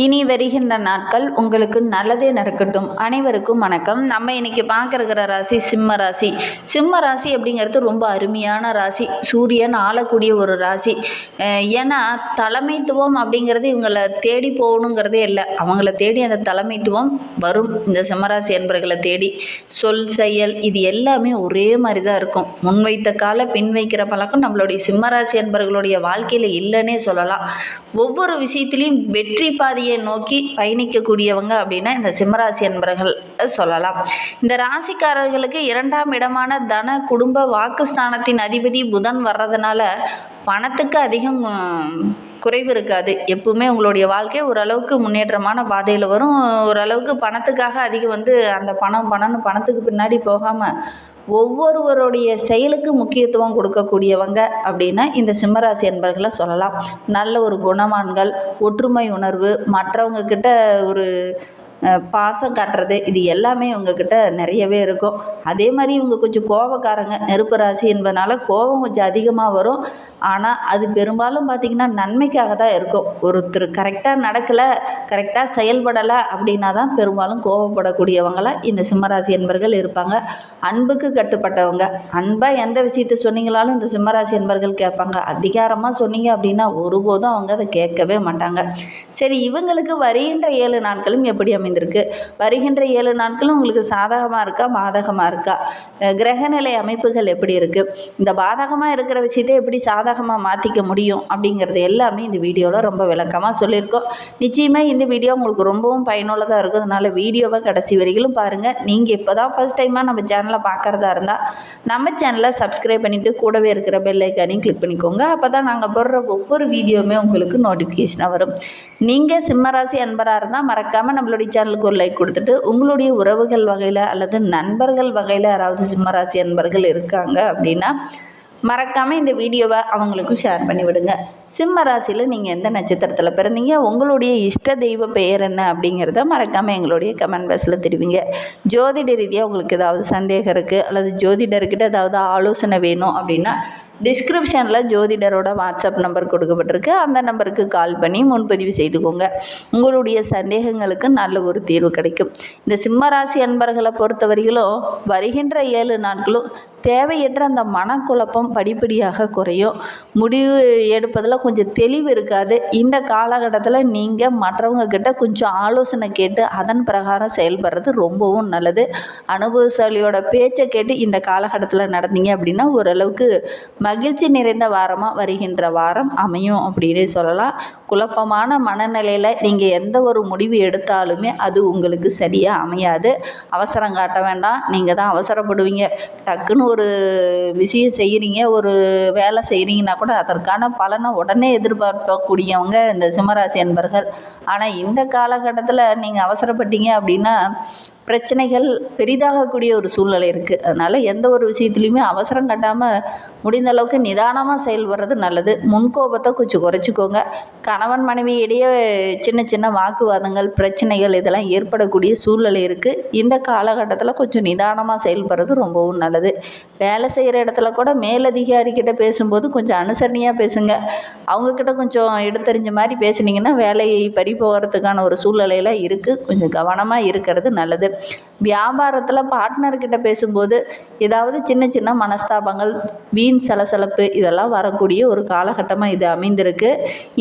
இனி வருகின்ற நாட்கள் உங்களுக்கு நல்லதே நடக்கட்டும். அனைவருக்கும் வணக்கம். நம்ம இன்னைக்கு பார்க்கறகிற ராசி சிம்ம ராசி. சிம்ம ராசி அப்படிங்கிறது ரொம்ப அருமையான ராசி. சூரியன் ஆளக்கூடிய ஒரு ராசி. ஏன்னா தலைமைத்துவம் அப்படிங்கிறது இவங்களை தேடி போகணுங்கிறதே இல்லை. அவங்கள தேடி அந்த தலைமைத்துவம் வரும். இந்த சிம்மராசி என்பர்களை தேடி. சொல் செயல் இது எல்லாமே ஒரே மாதிரி தான் இருக்கும். முன்வைத்த கால பின் வைக்கிற பழக்கம் நம்மளுடைய சிம்மராசி என்பர்களுடைய வாழ்க்கையில் இல்லைன்னே சொல்லலாம். ஒவ்வொரு விஷயத்திலையும் வெற்றி பாதையை நோக்கி பயணிக்கக்கூடியவங்க அப்படின்னா இந்த சிம்மராசி அன்பர்கள் சொல்லலாம். இந்த ராசிக்காரர்களுக்கு இரண்டாம் இடமான தன குடும்ப வாக்குஸ்தானத்தின் அதிபதி புதன் வர்றதுனால பணத்துக்கு அதிகம் குறைவு இருக்காது. எப்பவுமே உங்களுடைய வாழ்க்கை ஓரளவுக்கு முன்னேற்றமான பாதையில் வரும். ஓரளவுக்கு பணத்துக்காக அதிகம் வந்து அந்த பணம் பணம்னு பணத்துக்கு பின்னாடி போகாமல் ஒவ்வொருவருடைய செயலுக்கு முக்கியத்துவம் கொடுக்கக்கூடியவங்க அப்படின்னா இந்த சிம்மராசி என்பர்களை சொல்லலாம். நல்ல ஒரு குணவான்கள் ஒற்றுமை உணர்வு மற்றவங்க கிட்ட ஒரு பாசம் காட்டுறது இது எல்லாமே இவங்கக்கிட்ட நிறையவே இருக்கும். அதே மாதிரி இவங்க கொஞ்சம் கோபக்காரங்க நெருப்பு ராசி என்பதனால கோபம் கொஞ்சம் அதிகமாக வரும். ஆனால் அது பெரும்பாலும் பார்த்திங்கன்னா நன்மைக்காக தான் இருக்கும். ஒருத்தர் கரெக்டாக நடக்கலை கரெக்டாக செயல்படலை அப்படின்னா தான் பெரும்பாலும் கோபப்படக்கூடியவங்களாக இந்த சிம்மராசி என்பர்கள் இருப்பாங்க. அன்புக்கு கட்டுப்பட்டவங்க. அன்பாக எந்த விஷயத்தை சொன்னீங்களாலும் இந்த சிம்மராசி என்பர்கள் கேட்பாங்க. அதிகாரமாக சொன்னீங்க அப்படின்னா ஒருபோதும் அவங்க அதை கேட்கவே மாட்டாங்க. சரி இவங்களுக்கு வருகின்ற ஏழு நாட்களும் எப்படி அமைந்திருக்கு. வருகின்ற ஏழு நாட்களும் உங்களுக்கு சாதகமாக இருக்கா? பாதகமாக இருக்கா? கிரகநிலை அமைப்புகள் எப்படி இருக்குது இந்த பாதகமாக இருக்கிற விஷயத்தை எப்படி சாதகமாக மாற்றிக்க முடியும்? அப்படிங்கிறது எல்லாமே இந்த வீடியோவில் ரொம்ப விளக்கமாக சொல்லியிருக்கோம். நிச்சயமாக இந்த வீடியோ உங்களுக்கு ரொம்பவும் பயனுள்ளதாக இருக்கும். அதனால் வீடியோவை கடைசி வரையிலும் பாருங்கள் நீங்கள் இப்போ தான் ஃபஸ்ட் டைமாக நம்ம சேனலை பார்க்குறதா இருந்தால் நம்ம சேனலை சப்ஸ்கிரைப் பண்ணிவிட்டு கூடவே இருக்கிற பெல் ஐக்கானையும் கிளிக் பண்ணிக்கோங்க. அப்போ தான் நாங்கள் போடுற ஒவ்வொரு வீடியோவுமே உங்களுக்கு நோட்டிஃபிகேஷனாக வரும். நீங்கள் சிம்மராசி அன்பராக இருந்தால் மறக்காமல் நம்மளுடைய சேனலுக்கு ஒரு லைக் கொடுத்துட்டு உங்களுடைய உறவுகள் வகையில் அல்லது நண்பர்கள் வகையில் யாராவது சிம்மராசி அன்பர்கள் இருக்காங்க அப்படின்னா மறக்காமல் இந்த வீடியோவை அவங்களுக்கும் ஷேர் பண்ணி விடுங்க. சிம்ம ராசியில் நீங்கள் எந்த நட்சத்திரத்தில் பிறந்தீங்க உங்களுடைய இஷ்ட தெய்வ பெயர் என்ன அப்படிங்கிறத மறக்காமல் எங்களுடைய கமெண்ட் பாக்ஸில் தெரிவிங்க. ஜோதிட ரீதியாக உங்களுக்கு ஏதாவது சந்தேகம் இருக்குது அல்லது ஜோதிடர்கிட்ட ஏதாவது ஆலோசனை வேணும் அப்படின்னா டிஸ்கிரிப்ஷனில் ஜோதிடரோட வாட்ஸ்அப் நம்பர் கொடுக்கப்பட்டிருக்கு. அந்த நம்பருக்கு கால் பண்ணி முன்பதிவு செய்துக்கோங்க. உங்களுடைய சந்தேகங்களுக்கு நல்ல ஒரு தீர்வு கிடைக்கும். இந்த சிம்மராசி அன்பர்களை பொறுத்தவரையிலும் வருகின்ற ஏழு நாட்களும் தேவையற்ற அந்த மனக்குழப்பம் படிப்படியாக குறையும். முடிவு எடுப்பதில் கொஞ்சம் தெளிவு இருக்காது. இந்த காலகட்டத்தில் நீங்கள் மற்றவங்க கிட்ட கொஞ்சம் ஆலோசனை கேட்டு அதன் பிரகாரம் செயல்படுறது ரொம்பவும் நல்லது. அனுபவசாலியோட பேச்சை கேட்டு இந்த காலகட்டத்தில் நடந்தீங்க அப்படின்னா ஓரளவுக்கு மகிழ்ச்சி நிறைந்த வாரமாக வருகின்ற வாரம் அமையும் அப்படின்னு சொல்லலாம். குழப்பமான மனநிலையில் நீங்கள் எந்த ஒரு முடிவு எடுத்தாலுமே அது உங்களுக்கு சரியாக அமையாது. அவசரம் காட்ட வேண்டாம். நீங்கள் தான் அவசரப்படுவீங்க. டக்குன்னு ஒரு விஷயம் செய்கிறீங்க ஒரு வேலை செய்கிறீங்கன்னா கூட அதற்கான பலனை உடனே எதிர்பார்க்கக்கூடியவங்க இந்த சிம்மராசி என்பர்கள் ஆனால் இந்த காலகட்டத்தில் நீங்கள் அவசரப்பட்டீங்க அப்படின்னா பிரச்சனைகள் பெரிதாகக்கூடிய ஒரு சூழ்நிலை இருக்குது அதனால் எந்த ஒரு விஷயத்துலையுமே அவசரம் கட்டாமல் முடிந்த அளவுக்கு நிதானமாக செயல்படுறது நல்லது. முன்கோபத்தை கொஞ்சம் குறைச்சிக்கோங்க. கணவன் மனைவி இடையே சின்ன சின்ன வாக்குவாதங்கள் பிரச்சனைகள் இதெல்லாம் ஏற்படக்கூடிய சூழ்நிலை இருக்குது இந்த காலகட்டத்தில் கொஞ்சம் நிதானமாக செயல்படுறது ரொம்பவும் நல்லது. வேலை செய்கிற இடத்துல கூட மேலதிகாரிக்கிட்ட பேசும்போது கொஞ்சம் அனுசரணையாக பேசுங்க. அவங்கக்கிட்ட கொஞ்சம் எடுத்தறிஞ்ச மாதிரி பேசுனீங்கன்னா வேலை பறி போகிறதுக்கான ஒரு சூழ்நிலையில் இருக்குது கொஞ்சம் கவனமாக இருக்கிறது நல்லது. வியாபாரத்தில் பார்ட்னர்கிட்ட பேசும்போது ஏதாவது சின்ன சின்ன மனஸ்தாபங்கள் வீண் சலசலப்பு இதெல்லாம் வரக்கூடிய ஒரு காலகட்டமாக இது அமைந்திருக்கு.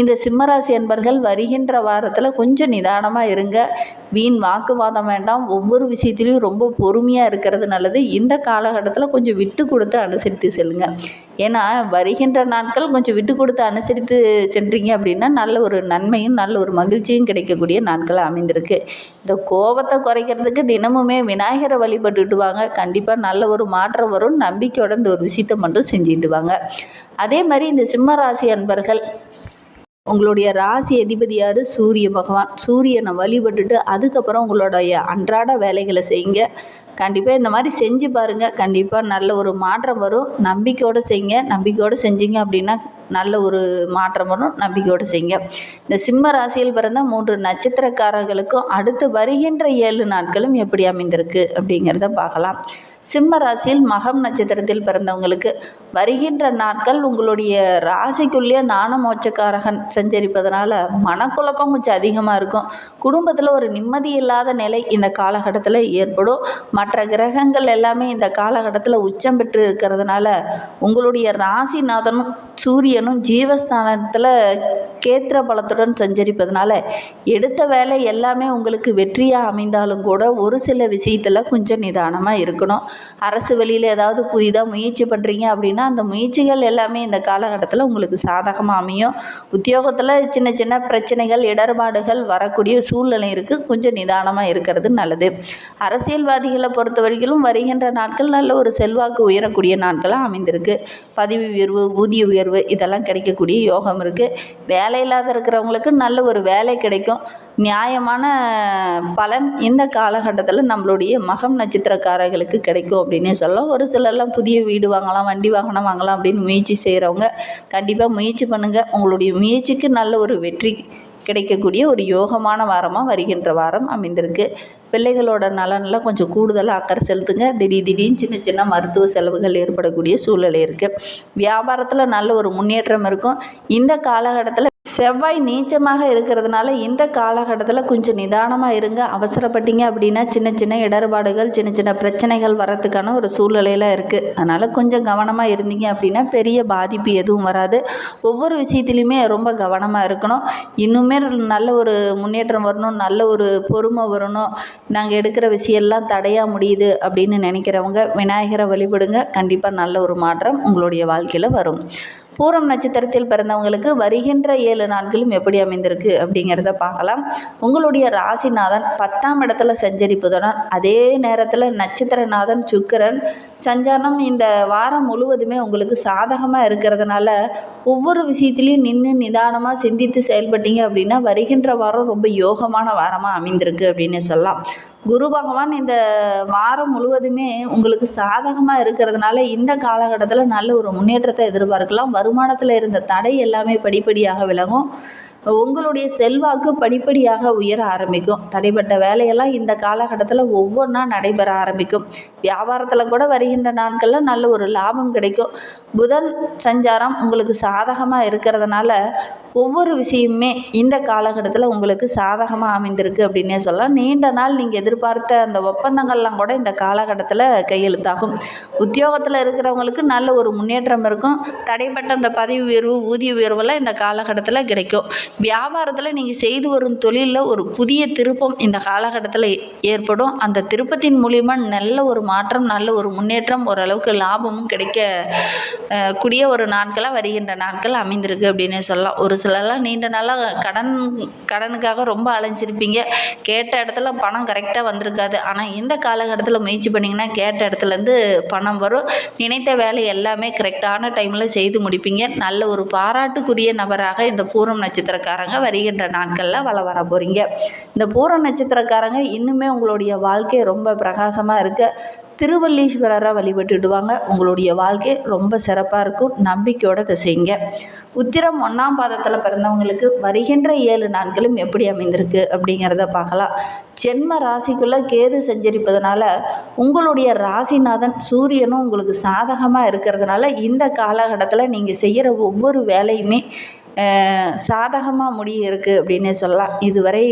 இந்த சிம்மராசி என்பர்கள் வருகின்ற வாரத்தில் கொஞ்சம் நிதானமாக இருங்க. வீண் வாக்குவாதம் வேண்டாம். ஒவ்வொரு விஷயத்திலையும் ரொம்ப பொறுமையாக இருக்கிறது நல்லது. இந்த காலகட்டத்தில் கொஞ்சம் விட்டு கொடுத்து அனுசரித்து செல்லுங்கள் ஏன்னா வருகின்ற நாட்கள் கொஞ்சம் விட்டு கொடுத்து அனுசரித்து சென்றீங்க அப்படின்னா நல்ல ஒரு நன்மையும் நல்ல ஒரு மகிழ்ச்சியும் கிடைக்கக்கூடிய நாட்களாக அமைந்திருக்கு. இந்த கோபத்தை குறைக்கிறதுக்கு தினமுமே விநாயகரை வழிபட்டுட்டு வாங்க கண்டிப்பாக நல்ல ஒரு மாற்றம் வரும். நம்பிக்கையோட இந்த ஒரு விஷயத்தை மட்டும் செஞ்சுட்டு வாங்க. அதே மாதிரி இந்த சிம்ம ராசி அன்பர்கள் உங்களுடைய ராசி அதிபதி யார்? சூரிய பகவான். சூரியனை வழிபட்டுட்டு அதுக்கப்புறம் உங்களுடைய அன்றாட வேலைகளை செய்யுங்க. கண்டிப்பாக இந்த மாதிரி செஞ்சு பாருங்கள் கண்டிப்பாக நல்ல ஒரு மாற்றம் வரும். நம்பிக்கையோடு செய்யுங்க. நம்பிக்கையோடு செஞ்சீங்க அப்படின்னா நல்ல ஒரு மாற்றம் வரும். நம்பிக்கையோடு செய்யுங்க. இந்த சிம்ம ராசியில் பிறந்த மூன்று நட்சத்திரக்காரர்களுக்கும் அடுத்து வருகின்ற ஏழு நாட்களும் எப்படி அமைந்திருக்கு அப்படிங்கிறத பார்க்கலாம். சிம்ம ராசியில் மகம் நட்சத்திரத்தில் பிறந்தவங்களுக்கு வருகின்ற நாட்கள் உங்களுடைய ராசிக்குள்ளேயே நாண மோட்சக்காரகன் சஞ்சரிப்பதனால மனக்குழப்பம் கொஞ்சம் அதிகமாக இருக்கும். குடும்பத்தில் ஒரு நிம்மதி இல்லாத நிலை இந்த காலகட்டத்தில் ஏற்படும். மற்ற கிரகங்கள் எல்லாமே இந்த காலகட்டத்தில் உச்சம் பெற்று இருக்கிறதுனால உங்களுடைய ராசிநாதனும் சூரியனும் ஜீவஸ்தானத்தில் கேத்திர பலத்துடன் சஞ்சரிப்பதனால எடுத்த வேலை எல்லாமே உங்களுக்கு வெற்றியாக அமைந்தாலும் கூட ஒரு சில விஷயத்தில் கொஞ்சம் நிதானமாக இருக்கணும். அரசு வழியில் ஏதாவது புதிதாக முயற்சி பண்ணுறீங்க அப்படின்னா அந்த முயற்சிகள் எல்லாமே இந்த காலகட்டத்தில் உங்களுக்கு சாதகமாக அமையும். உத்தியோகத்தில் சின்ன சின்ன பிரச்சனைகள் இடர்பாடுகள் வரக்கூடிய சூழ்நிலை இருக்குது கொஞ்சம் நிதானமாக இருக்கிறது நல்லது. அரசியல்வாதிகளை பொறுத்த வரைக்கும் வருகின்ற நாட்கள் நல்ல ஒரு செல்வாக்கு உயரக்கூடிய நாட்களாக அமைந்திருக்கு. பதவி உயர்வு ஊதிய உயர்வு இதெல்லாம் கிடைக்கக்கூடிய யோகம் இருக்குது வேலை இல்லாத இருக்கிறவங்களுக்கு நல்ல ஒரு வேலை கிடைக்கும். நியாயமான பலன் இந்த காலகட்டத்தில் நம்மளுடைய மகம் நட்சத்திரக்காரர்களுக்கு கிடைக்கும் அப்படின்னே சொல்லலாம். ஒரு சிலர்லாம் புதிய வீடு வாங்கலாம் வண்டி வாகனம் வாங்கலாம் அப்படின்னு முயற்சி செய்கிறவங்க கண்டிப்பாக முயற்சி பண்ணுங்கள் உங்களுடைய முயற்சிக்கு நல்ல ஒரு வெற்றி கிடைக்கக்கூடிய ஒரு யோகமான வாரமாக வருகின்ற வாரம் அமைந்திருக்கு. பிள்ளைகளோட நலனில் கொஞ்சம் கூடுதலாக அக்கறை செலுத்துங்க. திடீர் திடீர்னு சின்ன சின்ன மருத்துவ செலவுகள் ஏற்படக்கூடிய சூழ்நிலை இருக்குது வியாபாரத்தில் நல்ல ஒரு முன்னேற்றம் இருக்கும். இந்த காலகட்டத்தில் செவ்வாய் நீச்சமாக இருக்கிறதுனால இந்த காலகட்டத்தில் கொஞ்சம் நிதானமாக இருங்க. அவசரப்பட்டீங்க அப்படின்னா சின்ன சின்ன இடர்பாடுகள் சின்ன சின்ன பிரச்சனைகள் வரத்துக்கான ஒரு சூழ்நிலையில் இருக்குது அதனால் கொஞ்சம் கவனமாக இருந்தீங்க அப்படின்னா பெரிய பாதிப்பு எதுவும் வராது. ஒவ்வொரு விஷயத்துலையுமே ரொம்ப கவனமாக இருக்கணும். இன்னுமே நல்ல ஒரு முன்னேற்றம் வரணும் நல்ல ஒரு பொறுமை வரணும். நாங்கள் எடுக்கிற விஷயம்லாம் தடையாக முடியுது அப்படின்னு நினைக்கிறவங்க விநாயகரை வழிபடுங்க. கண்டிப்பாக நல்ல ஒரு மாற்றம் உங்களுடைய வாழ்க்கையில் வரும். பூரம் நட்சத்திரத்தில் பிறந்தவங்களுக்கு வருகின்ற ஏழு நாட்களும் எப்படி அமைந்திருக்கு அப்படிங்கிறத பார்க்கலாம். உங்களுடைய ராசிநாதன் பத்தாம் இடத்துல சஞ்சரிப்பதுடன் அதே நேரத்தில் நட்சத்திரநாதன் சுக்கிரன் சஞ்சாரம் இந்த வாரம் முழுவதுமே உங்களுக்கு சாதகமாக இருக்கிறதுனால ஒவ்வொரு விஷயத்துலையும் நின்று நிதானமாக சிந்தித்து செயல்பட்டீங்க அப்படின்னா வருகின்ற வாரம் ரொம்ப யோகமான வாரமாக அமைந்திருக்கு அப்படின்னு சொல்லலாம். குரு பகவான் இந்த வாரம் முழுவதுமே உங்களுக்கு சாதகமாக இருக்கிறதுனால இந்த காலகட்டத்தில் நல்ல ஒரு முன்னேற்றத்தை எதிர்பார்க்கலாம். வருமானத்தில் இருந்த தடை எல்லாமே படிப்படியாக விலகும். உங்களுடைய செல்வாக்கு படிப்படியாக உயர ஆரம்பிக்கும். தடைப்பட்ட வேலையெல்லாம் இந்த காலகட்டத்தில் ஒவ்வொன்றா நடைபெற ஆரம்பிக்கும். வியாபாரத்தில் கூட வருகின்ற நாட்களில் நல்ல ஒரு லாபம் கிடைக்கும். புதன் சஞ்சாரம் உங்களுக்கு சாதகமாக இருக்கிறதுனால ஒவ்வொரு விஷயமுமே இந்த காலகட்டத்தில் உங்களுக்கு சாதகமாக அமைந்திருக்கு அப்படின்னே சொல்லலாம். நீண்ட நாள் நீங்கள் எதிர்பார்த்த அந்த ஒப்பந்தங்கள்லாம் கூட இந்த காலகட்டத்தில் கையெழுத்தாகும். உத்தியோகத்தில் இருக்கிறவங்களுக்கு நல்ல ஒரு முன்னேற்றம் இருக்கும். தடைப்பட்ட அந்த பதவி உயர்வு ஊதிய உயர்வெல்லாம் இந்த காலகட்டத்தில் கிடைக்கும். வியாபாரத்தில் நீங்கள் செய்து வரும் தொழிலில் ஒரு புதிய திருப்பம் இந்த காலகட்டத்தில் ஏற்படும். அந்த திருப்பத்தின் மூலிமா நல்ல ஒரு மாற்றம் நல்ல ஒரு முன்னேற்றம் ஓரளவுக்கு லாபமும் கிடைக்க கூடிய ஒரு நாட்களாக வருகின்ற நாட்கள் அமைந்திருக்கு அப்படின்னே சொல்லலாம். ஒரு சிலர்லாம் நீண்ட நாளாக கடன் கடனுக்காக ரொம்ப அலைஞ்சிருப்பீங்க. கேட்ட இடத்துல பணம் கரெக்டாக வந்திருக்காது. ஆனால் இந்த காலகட்டத்தில் முயற்சி பண்ணிங்கன்னா கேட்ட இடத்துலேருந்து பணம் வரும். நினைத்த வேலை எல்லாமே கரெக்டான டைமில் செய்து முடிப்பீங்க. நல்ல ஒரு பாராட்டுக்குரிய நபராக இந்த பூரம் நட்சத்திரக்காரங்க வருகின்ற நாட்களில் வள வர போகிறீங்க இந்த பூர நட்சத்திரக்காரங்க இன்னுமே உங்களுடைய வாழ்க்கை ரொம்ப பிரகாசமாக இருக்க. திருவல்லீஸ்வரரை வழிபட்டுடுவாங்க. உங்களுடைய வாழ்க்கை ரொம்ப சிறப்பாக இருக்கும். நம்பிக்கையோடு திசைங்க. உத்திரம் ஒன்றாம் பாதத்தில் பிறந்தவங்களுக்கு வருகின்ற ஏழு நாட்களும் எப்படி அமைந்திருக்கு அப்படிங்கிறத பார்க்கலாம். ஜென்ம ராசிக்குள்ளே கேது சஞ்சரிப்பதனால உங்களுடைய ராசிநாதன் சூரியனும் உங்களுக்கு சாதகமாக இருக்கிறதுனால இந்த காலகட்டத்தில் நீங்கள் செய்கிற ஒவ்வொரு வேலையுமே சாதகமாக முடிய இருக்குது அப்படின்னே சொல்லலாம். இதுவரை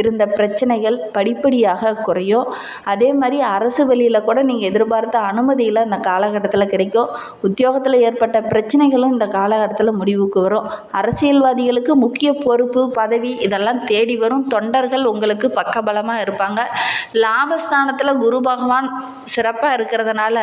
இருந்த பிரச்சனைகள் படிப்படியாக குறையும். அதே மாதிரி அரசு வழியில் கூட நீங்கள் எதிர்பார்த்த அனுமதியில் இந்த காலகட்டத்தில் கிடைக்கும். உத்தியோகத்தில் ஏற்பட்ட பிரச்சனைகளும் இந்த காலகட்டத்தில் முடிவுக்கு வரும். அரசியல்வாதிகளுக்கு முக்கிய பொறுப்பு பதவி இதெல்லாம் தேடி வரும். தொண்டர்கள் உங்களுக்கு பக்கபலமாக இருப்பாங்க. லாபஸ்தானத்தில் குரு பகவான் சிறப்பாக இருக்கிறதுனால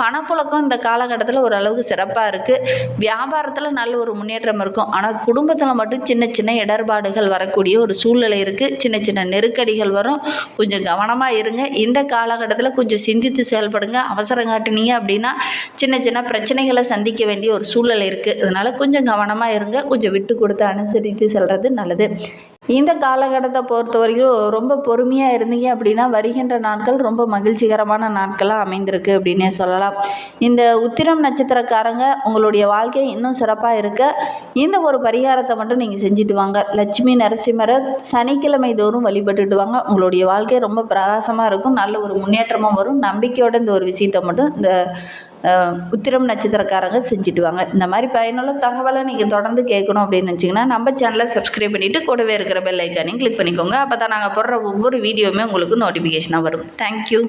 பணப்புழக்கம் இந்த காலகட்டத்தில் ஓரளவுக்கு சிறப்பாக இருக்குது வியாபாரத்தில் நல்ல ஒரு முன்னேற்றம் இருக்கும். ஆனால் குடும்பத்தில் மட்டும் சின்ன சின்ன இடர்பாடுகள் வரக்கூடிய ஒரு சூழ்நிலை இருக்குது சின்ன சின்ன நெருக்கடிகள் வரும். கொஞ்சம் கவனமாக இருங்க. இந்த காலகட்டத்தில் கொஞ்சம் சிந்தித்து செயல்படுங்க. அவசரம் காட்டினீங்க அப்படின்னா சின்ன சின்ன பிரச்சனைகளை சந்திக்க வேண்டிய ஒரு சூழல் இருக்குது அதனால் கொஞ்சம் கவனமாக இருங்க. கொஞ்சம் விட்டு கொடுத்து அனுசரித்து செல்வது நல்லது. இந்த காலகட்டத்தை பொறுத்த வரைக்கும் ரொம்ப பொறுமையாக இருந்தீங்க அப்படின்னா வருகின்ற நாட்கள் ரொம்ப மகிழ்ச்சிகரமான நாட்களாக அமைந்திருக்கு அப்படின்னே சொல்லலாம். இந்த உத்திரம் நட்சத்திரக்காரங்க உங்களுடைய வாழ்க்கை இன்னும் சிறப்பாக இருக்க இந்த ஒரு பரிகாரத்தை மட்டும் நீங்கள் செஞ்சுட்டு வாங்க. லட்சுமி நரசிம்மரை சனிக்கிழமை தோறும் வழிபட்டுட்டு வாங்க. உங்களுடைய வாழ்க்கை ரொம்ப பிரகாசமாக இருக்கும். நல்ல ஒரு முன்னேற்றமும் வரும். நம்பிக்கையோட இந்த ஒரு விஷயத்தை மட்டும் இந்த உத்திரம் நட்சத்திரக்காரங்க செஞ்சுட்டு வாங்க இந்த மாதிரி பயனுள்ள தகவலை நீங்கள் தொடர்ந்து கேட்கணும் அப்படின்னு நினச்சிங்கன்னா நம்ம சேனலை சப்ஸ்கிரைப் பண்ணிவிட்டு கூடவே இருக்கிற பெல் ஐக்கானையும் கிளிக் பண்ணிக்கோங்க. அப்போ தான் நாங்கள் போடுற ஒவ்வொரு வீடியோவுமே உங்களுக்கு நோட்டிஃபிகேஷனாக வரும். தேங்க்யூ